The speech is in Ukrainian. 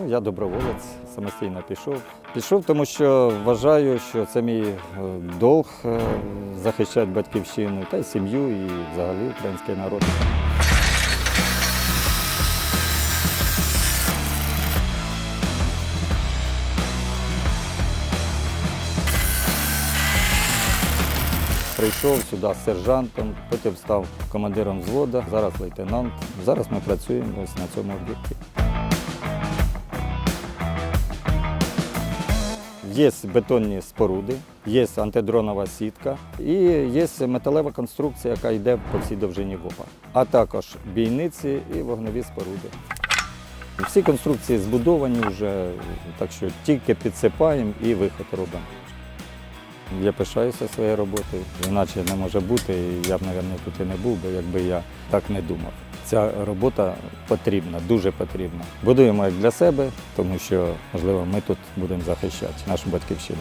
Ну, я доброволець, самостійно пішов. Пішов, тому що вважаю, що це мій е, долг е, захищати батьківщину та й сім'ю, і взагалі український народ. Прийшов сюди з сержантом, потім став командиром взводу, зараз лейтенант. Зараз ми працюємо ось на цьому об'єкті. Є бетонні споруди, є антидронова сітка і є металева конструкція, яка йде по всій довжині ВОПа, а також бійниці і вогневі споруди. Всі конструкції збудовані вже, так що тільки підсипаємо і виход робимо. Я пишаюся своєю роботою, іначе не може бути, і я б, мабуть, тут і не був би, якби я так не думав. Ця робота потрібна, дуже потрібна. Будуємо як для себе, тому що, можливо, ми тут будемо захищати нашу батьківщину.